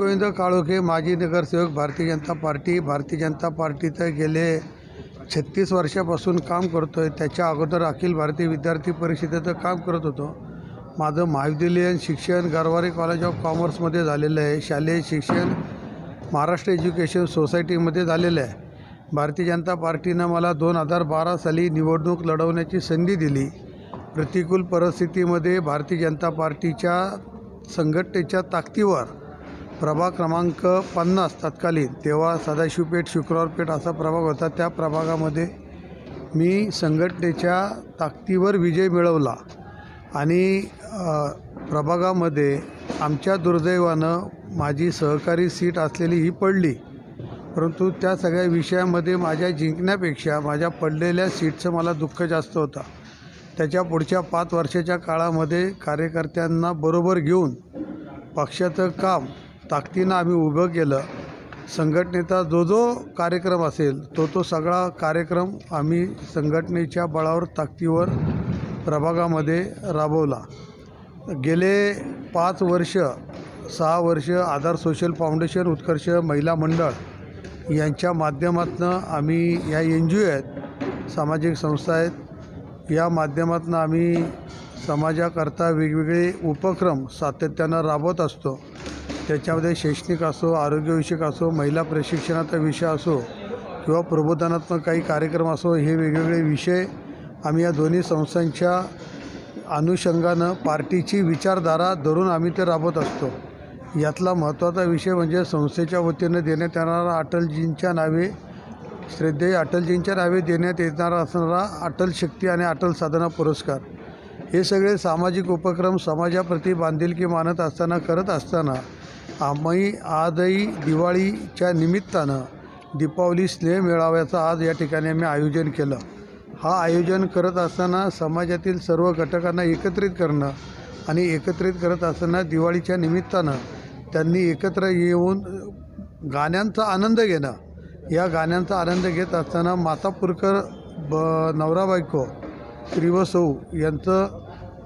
गोविंद काळोखे माजी नगरसेवक भारतीय जनता पार्टी भारतीय जनता पार्टीचं गेले छत्तीस वर्षापासून काम करतो आहे त्याच्या अगोदर अखिल भारतीय विद्यार्थी परिषदेचं काम करत होतो. माझं महाविद्यालयीन शिक्षण गरवारे कॉलेज ऑफ कॉमर्समध्ये झालेलं आहे. शालेय शिक्षण महाराष्ट्र एज्युकेशन सोसायटीमध्ये झालेलं आहे. भारतीय जनता पार्टीनं मला दोन हजार बारा साली निवडणूक लढवण्याची संधी दिली. प्रतिकूल परिस्थितीमध्ये भारतीय जनता पार्टीच्या संघटनेच्या ताकदीवर प्रभाग क्रमांक पन्नास तत्कालीन तेव्हा सदाशिवपेठ शुक्रवारपेठ असा प्रभाग होता. त्या प्रभागामध्ये मी संघटनेच्या ताकदीवर विजय मिळवला आणि प्रभागामध्ये आमच्या दुर्दैवानं माझी सहकारी सीट असलेली ही पडली. परंतु त्या सगळ्या विषयामध्ये माझ्या जिंकण्यापेक्षा माझ्या पडलेल्या सीटचं मला दुःख जास्त होता. त्याच्या पुढच्या पाच वर्षाच्या काळामध्ये कार्यकर्त्यांना बरोबर घेऊन पक्षाचं काम ताकदीनं आम्ही उभं केलं. संघटनेचा जो जो कार्यक्रम असेल तो तो सगळा कार्यक्रम आम्ही संघटनेच्या बळावर ताकदीवर प्रभागामध्ये राबवला. गेले पाच वर्ष सहा वर्ष आधार सोशल फाउंडेशन उत्कर्ष महिला मंडळ यांच्या माध्यमातून आम्ही या एन जी ओ आहेत सामाजिक संस्था आहेत या माध्यमातून आम्ही समाजाकरता वेगवेगळे उपक्रम सातत्यानं राबवत असतो. त्याच्यामध्ये शैक्षणिक असो आरोग्यविषयक असो महिला प्रशिक्षणाचा विषय असो किंवा प्रबोधनात्मक काही कार्यक्रम असो हे वेगवेगळे विषय आम्ही या दोन्ही संस्थांच्या अनुषंगानं पार्टीची विचारधारा धरून आम्ही ते राबवत असतो. यातला महत्त्वाचा विषय म्हणजे संस्थेच्या वतीनं देण्यात येणारा अटलजींच्या नावे श्रद्धेय अटलजींच्या नावे देण्यात येणारा असणारा अटल शक्ती आणि अटल साधना पुरस्कार. हे सगळे सामाजिक उपक्रम समाजाप्रती बांधिलकी मानत असताना करत असताना आम्ही आजही दिवाळीच्या निमित्तानं दीपावली स्नेह मेळाव्याचं आज या ठिकाणी आम्ही आयोजन केलं. हा आयोजन करत असताना समाजातील सर्व घटकांना एकत्रित करणं आणि एकत्रित करत असताना दिवाळीच्या निमित्तानं त्यांनी एकत्र येऊन गाण्यांचा आनंद घेणं. या गाण्यांचा आनंद घेत असताना मातापूरकर ब नवरा बायको श्रीवसौ यांचं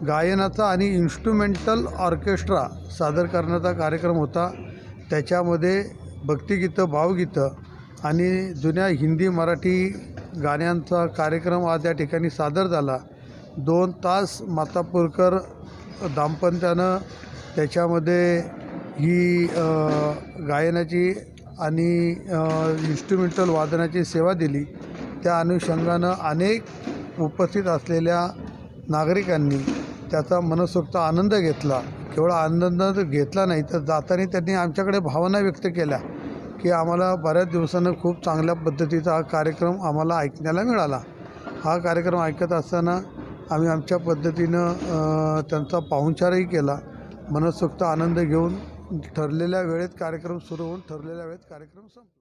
गायनाचा आणि इन्स्ट्रुमेंटल ऑर्केस्ट्रा सादर करण्याचा कार्यक्रम होता. त्याच्यामध्ये भक्तिगीतं भावगीतं आणि जुन्या हिंदी मराठी गाण्यांचा कार्यक्रम आज या ठिकाणी सादर झाला. दोन तास मातापूरकर दाम्पत्यानं त्याच्यामध्ये ही गायनाची आणि इन्स्ट्रुमेंटल वादनाची सेवा दिली. त्या अनुषंगानं अनेक उपस्थित असलेल्या नागरिकांनी त्याचा मनसोक्त आनंद घेतला. केवळ आनंद घेतला नाही तर जाताना त्यांनी आमच्याकडे भावना व्यक्त केल्या की आम्हाला बऱ्याच दिवसानं खूप चांगल्या पद्धतीचा हा कार्यक्रम आम्हाला ऐकण्याला मिळाला. हा कार्यक्रम ऐकत असताना आम्ही आमच्या पद्धतीनं त्यांचा पाहुणचारही केला. मनसोक्त आनंद घेऊन ठरलेल्या वेळेत कार्यक्रम सुरू होऊन ठरलेल्या वेळेत कार्यक्रम संपला.